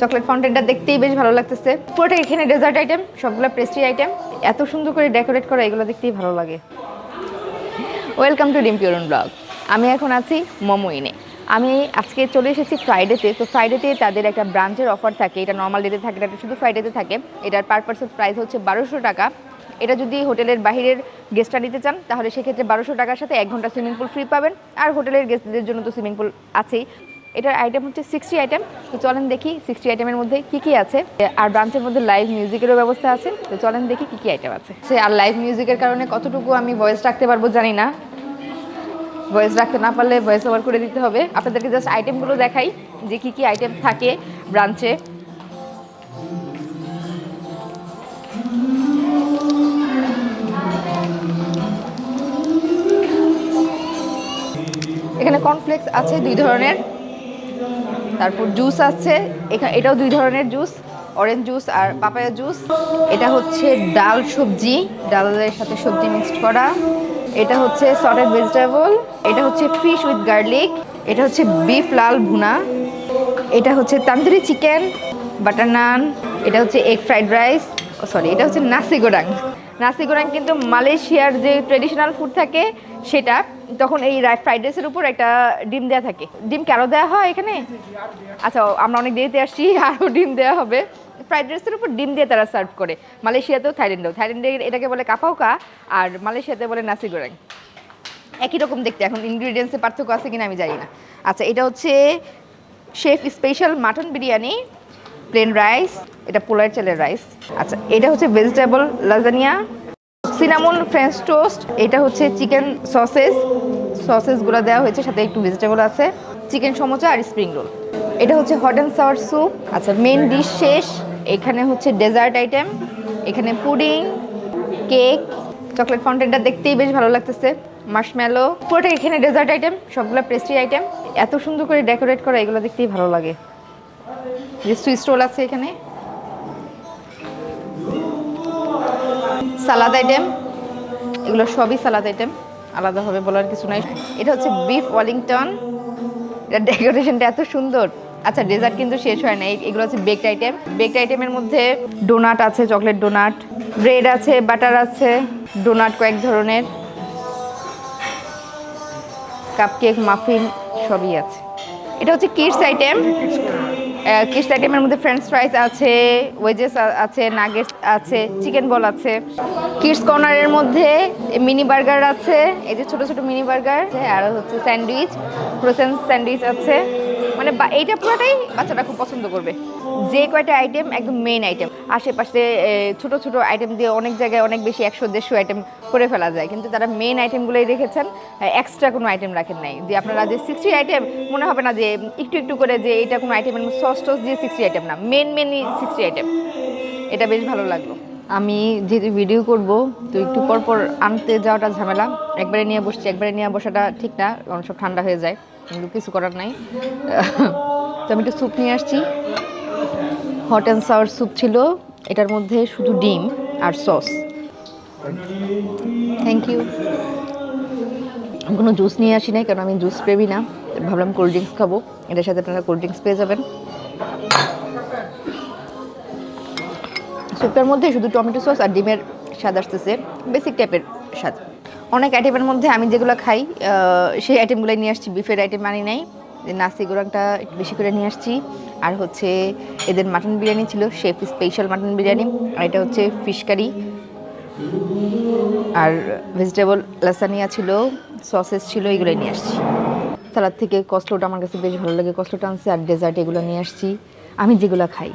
Chocolate ফাউন্টেনটা দেখতেই বেশ ভালো লাগতেছে। পুরোটা এখানে ডেজার্ট আইটেম সবগুলো পেস্ট্রি আইটেম এত সুন্দর করে ডেকোরেট করা, এগুলো দেখতেই ভালো লাগে। ওয়েলকাম টু ডিম পিওরন ব্লগ আমি এখন আছি মোমো ইনে আমি আজকে চলে এসেছি ফ্রাইডেতে তো ফ্রাইডেতে তাদের একটা ব্রাঞ্চের অফার থাকে। এটা নর্মাল ডেতে থাকে, এটা শুধু ফ্রাইডেতে থাকে। এটার পার পার্সন প্রাইস হচ্ছে বারোশো টাকা। এটা যদি হোটেলের বাইরের গেস্টটা নিতে চান, তাহলে সেক্ষেত্রে বারোশো টাকার সাথে এক ঘণ্টা সুইমিং পুল ফ্রি পাবেন। আর হোটেলের গেস্টদের জন্য তো সুইমিং পুল আছেই। এটার আইটেম হচ্ছে সিক্সটি আইটেম তো চলেন দেখি সিক্সটি আইটেমের মধ্যে কি কি আছে। আর ব্রাঞ্চের মধ্যে লাইভ মিউজিকেরও ব্যবস্থা আছে। তো চলেন দেখি কি কি আইটেম আছে। সে আর লাইভ মিউজিকের কারণে কতটুকু আমি ভয়েস রাখতে পারব জানি না। ভয়েস রাখতে না পারলে ভয়েস ওভার করে দিতে হবে। আপনাদেরকে জাস্ট আইটেমগুলো দেখাই যে কি কি আইটেম থাকে ব্রাঞ্চে। এখানে কর্নফ্লেক্স আছে দুই ধরনের। তারপর জুস আছে। এটাও দুই ধরনের জুস অরেঞ্জ জুস আর পাপায়া জুস এটা হচ্ছে ডাল সবজি, ডালের সাথে সবজি মিক্সড করা। এটা হচ্ছে সটেড ভেজিটেবল এটা হচ্ছে ফিশ উইথ গার্লিক এটা হচ্ছে বিফ লাল ভুনা। এটা হচ্ছে তান্দুরি চিকেন বাটার নান এটা হচ্ছে এগ ফ্রাইড রাইস সরি এটা হচ্ছে নাসি গোডাং নাসি গোডাং কিন্তু মালয়েশিয়ার যে ট্রেডিশনাল ফুড থাকে, সেটা তখন এই ফ্রাইড রাইসের উপর একটা ডিম দেওয়া থাকে। ডিম কেন দেওয়া হয় এখানে? আচ্ছা আমরা অনেক দেরিতে আসছি আরও ডিম দেওয়া হবে। ফ্রাইড রাইসের উপর ডিম দিয়ে তারা সার্ভ করে। মালয়েশিয়াতেও থাইল্যান্ডেও। থাইল্যান্ডে এটাকে বলে কাপাউকা, আর মালয়েশিয়াতে বলে নাসি গোরাং একই রকম দেখতে, এখন ইনগ্রিডিয়েন্টসে পার্থক্য আছে কিনা আমি জানি না। আচ্ছা এটা হচ্ছে chef special mutton biryani plain rice এটা পোলার চালের রাইস আচ্ছা এটা হচ্ছে vegetable lasagna cinnamon French toast, এটা হচ্ছে চিকেন সসেস। সসেসগুলো দেওয়া হয়েছে, সাথে একটু ভেজিটেবল আছে। চিকেন সমোচা আর স্প্রিং রোল এটা হচ্ছে হট অ্যান্ড সাওয়ার স্যুপ আচ্ছা মেন ডিশ শেষ। এখানে হচ্ছে ডেজার্ট আইটেম এখানে পুডিং কেক চকলেট ফাউন্টেনটা দেখতেই বেশ ভালো লাগতেছে। মার্শম্যালো পুরোটা এখানে ডেজার্ট আইটেম সবগুলো পেস্ট্রি আইটেম এত সুন্দর করে ডেকোরেট করা, এগুলো দেখতেই ভালো লাগে। যে সুইচ রোল আছে এখানে। সালাদ আইটেম এগুলো সবই সালাদ আইটেম আলাদাভাবে বলার কিছু নাই। এটা হচ্ছে বিফ ওয়ালিংটন এটা ডেকোরেশনটা এত সুন্দর। আচ্ছা ডেজার্ট কিন্তু শেষ হয় না। এগুলো হচ্ছে বেকড আইটেম বেকড আইটেমের মধ্যে ডোনাট আছে চকলেট ডোনাট ব্রেড আছে বাটার আছে ডোনাট কয়েক ধরনের। কাপকেক মাফিন সবই আছে। এটা হচ্ছে কিডস আইটেম কিডস আইটেমের মধ্যে ফ্রেঞ্চ ফ্রাইস আছে ওয়েজেস আছে নাগেটস আছে চিকেন বল আছে। কিডস কর্নারের মধ্যে মিনি বার্গার আছে, এই যে ছোটো ছোটো মিনি বার্গার আর হচ্ছে স্যান্ডউইচ ফ্রোসেন স্যান্ডউইচ আছে। মানে এইটা পুরোটাই বাচ্চারা খুব পছন্দ করবে। যে কয়টা আইটেম একদম মেইন আইটেম আশেপাশে ছোট ছোট আইটেম দিয়ে অনেক জায়গায় অনেক বেশি একশো, দেড়শো আইটেম করে ফেলা যায়। কিন্তু তারা মেইন আইটেমগুলোই রেখেছেন এক্সট্রা কোনো আইটেম রাখেন নাই। যে আপনারা যে সিক্সটি আইটেম মনে হবে না যে একটু একটু করে যে এটা কোনো আইটেমের সস টস দিয়ে সিক্সটি আইটেম না। মেন মেনই সিক্সটি আইটেম এটা বেশ ভালো লাগল। আমি যেহেতু ভিডিও করব, তো একটু পর পর আনতে যাওয়াটা ঝামেলা। একবারে নিয়ে বসছি, একবারে নিয়ে বসাটা ঠিক না, কারণ সব ঠান্ডা হয়ে যায়। কিন্তু কিছু করার নাই। তো আমি একটু স্যুপ নিয়ে আসছি। হট অ্যান্ড সাওয়ার স্যুপ ছিল, এটার মধ্যে শুধু ডিম আর সস। থ্যাংক ইউ কোনো জুস নিয়ে আসি নাই, কারণ আমি জুস প্রেমী না। ভাবলাম কোল্ড ড্রিঙ্কস খাব। এটার সাথে আপনারা কোল্ড ড্রিঙ্কস পেয়ে যাবেন। স্যুপটার মধ্যে শুধু টমেটো সস আর ডিমের স্বাদ আসতেছে বেসিক টাইপের স্বাদ। অনেক আইটেমের মধ্যে আমি যেগুলো খাই সেই আইটেমগুলোই নিয়ে আসছি, বিফের আইটেম আনি নাই। নাসি গোরাংটা একটু বেশি করে নিয়ে আসছি। আর হচ্ছে এদের মাটন বিরিয়ানি ছিল, শেফ স্পেশাল মাটন বিরিয়ানি। আর এটা হচ্ছে ফিশ কারি। আর ভেজিটেবল লাসানিয়া ছিল, সসেস ছিল এগুলো নিয়ে আসছি। সালাদ থেকে কসলোটা আমার কাছে বেশ ভালো লাগে। কসলোটা আনছি আর ডেজার্ট এগুলো নিয়ে আসছি। আমি যেগুলো খাই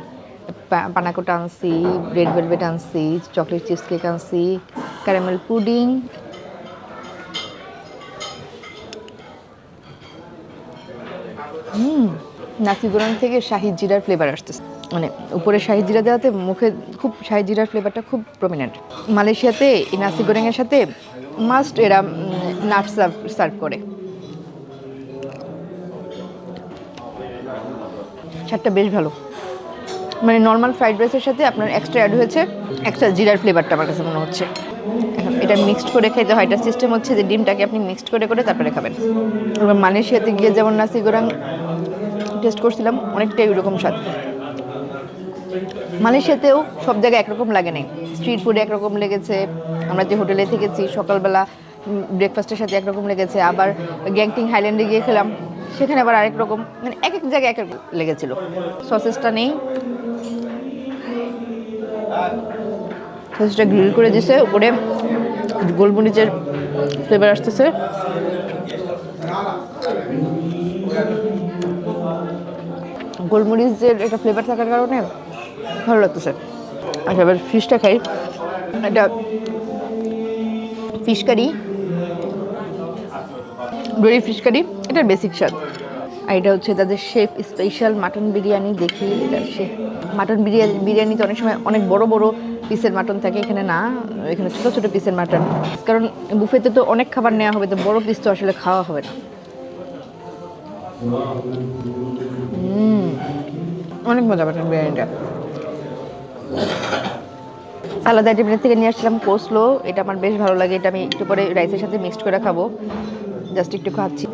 পানাকোটা আনছি, রেড ভেলভেট আনছি, চকলেট চিপস কেক আনছি, ক্যারামেল পুডিং হুম নাসি গোরান থেকে শাহি জিরার ফ্লেভার আসতেছে। মানে উপরে শাহি জিরা দেওয়াতে মুখে খুব শাহি জিরার ফ্লেভারটা খুব প্রমিনেন্ট মালয়েশিয়াতে এই নাসি গোরেংয়ের সাথে মাস্ট এরা নাট সার্ভ সার্ভ করে। স্বাদটা বেশ ভালো। মানে নর্মাল ফ্রাইড রাইসের সাথে আপনার এক্সট্রা অ্যাড হয়েছে এক্সট্রা জিরার ফ্লেভারটা আমার কাছে মনে হচ্ছে। এটা মিক্সড করে খেতে হয়। এটা সিস্টেম হচ্ছে যে ডিমটাকে আপনি মিক্সড করে করে তারপরে খাবেন। এবার মালয়েশিয়াতে গিয়ে যেমন নাসি গোরাং টেস্ট করছিলাম, অনেকটাই ওইরকম স্বাদ। মালয়েশিয়াতেও সব জায়গায় একরকম লাগে নাই। স্ট্রিট ফুডে একরকম লেগেছে। আমরা যে হোটেলে থেকেছি, সকালবেলা ব্রেকফাস্টের সাথে একরকম লেগেছে। আবার গ্যাংটিং হাইল্যান্ডে গিয়ে খেলাম। সেখানে আবার আরেক রকম মানে এক এক জায়গায় এক এক লেগেছিল। সসেসটা নেই। সসেসটা গ্রিল করে দিছে। উপরে গোলমরিচের ফ্লেভার আসতেছে। গোলমরিচের একটা ফ্লেভার থাকার কারণে ভালো লাগতেছে। আচ্ছা এবার ফিশটা খাই। এটা ফিশ কারি ডোরি ফিশ কারি এটার বেসিক স্বাদ। আর এটা হচ্ছে তাদের শেফ স্পেশাল মাটন বিরিয়ানি দেখি এটা সে মাটন বিরিয়ানি বিরিয়ানিতে অনেক সময় অনেক বড় বড় পিসের মাটন থাকে এখানে না, এখানে ছোট ছোট পিসের মাটন। কারণ বুফেতে তো অনেক খাবার নেওয়া হবে, তো বড় পিস তো আসলে খাওয়া হবে না। অনেক মজা মাটন বিরিয়ানিটা। আলাদা আইটেমের থেকে নিয়ে আসছিলাম কোসলো, এটা আমার বেশ ভালো লাগে, এটা আমি একটু পরে রাইসের সাথে মিক্সড করে খাব। জাস্ট একটু খাচ্ছি।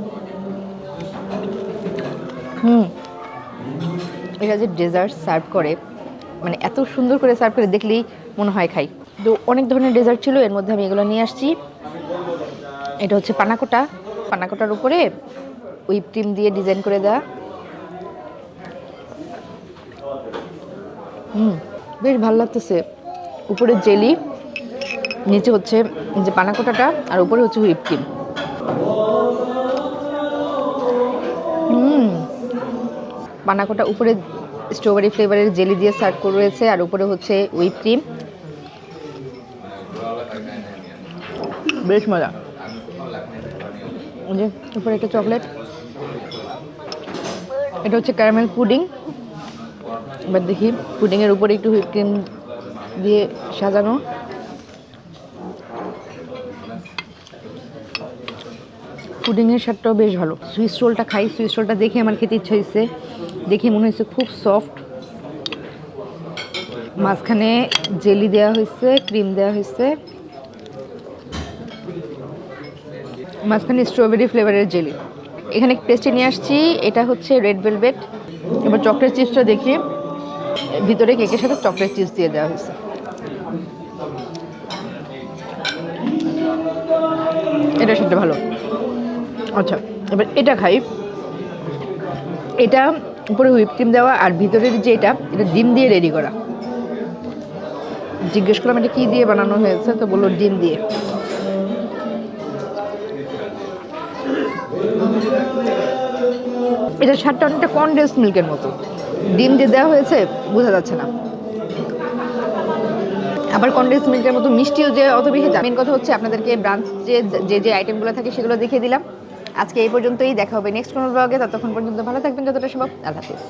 হুম, এটা যে ডেজার্ট সার্ভ করে মানে এত সুন্দর করে সার্ভ করে, দেখলেই মনে হয় খাই। তো অনেক ধরনের ডেজার্ট ছিল, এর মধ্যে আমি এগুলো নিয়ে আসছি। এটা হচ্ছে পানাকোটা। পানাকোটার উপরে হুইপ ক্রিম দিয়ে ডিজাইন করে দেওয়া হুম, বেশ ভালো লাগতেছে। উপরে জেলি নিচে হচ্ছে যে পানাকোটাটা, আর উপরে হচ্ছে হুইপ ক্রিম হুম, পানাকোটা উপরে স্ট্রবেরি ফ্লেভারের জেলি দিয়ে সার্ভ করে রয়েছে আর উপরে হচ্ছে হুইপ ক্রিম বেশ মজা। যে, উপরে একটা চকলেট। এটা হচ্ছে ক্যারামেল পুডিং। এবার দেখি, পুডিংয়ের উপরে একটু হুইপ ক্রিম দিয়ে সাজানো। পুডিংয়ের স্বাদটাও বেশ ভালো। সুইস রোলটা খাই সুইস রোলটা দেখে আমার খেতে ইচ্ছা হয়েছে। দেখে মনে হয়েছে খুব সফট মাঝখানে জেলি দেওয়া হয়েছে ক্রিম দেওয়া হয়েছে। মাঝখানে স্ট্রবেরি ফ্লেভারের জেলি এখানে পেস্ট্রি নিয়ে আসছি, এটা হচ্ছে রেড ভেলভেট এবার চকলেট চিপসটা দেখি। ভিতরে কেকের সাথে চকলেট চিপস দিয়ে দেওয়া হয়েছে। এটা সেটা ভালো। আচ্ছা এবার এটা খাই। এটা উপরে হুইপ ক্রিম দেওয়া আর ভিতরের যে এটা এটা ডিম দিয়ে রেডি করা। জিজ্ঞেস করলাম, এটা কী দিয়ে বানানো হয়েছে? তো বলল ডিম দিয়ে। এটা স্বাদটা অনেকটা কনডেন্স মিল্কের মতো। ডিম যে দেওয়া হয়েছে, বোঝা যাচ্ছে না। আবার কনডেন্স মিল্কের মতো মিষ্টিও যে অত বেশি মেন কথা হচ্ছে আপনাদেরকে ব্রাঞ্চ যে যে আইটেমগুলো থাকে সেগুলো দেখিয়ে দিলাম। আজকে এই পর্যন্তই, দেখা হবে নেক্সট কোনো ব্লগে ততক্ষণ পর্যন্ত ভালো থাকবেন, যতটা সম্ভব। আল্লাহ হাফিজ।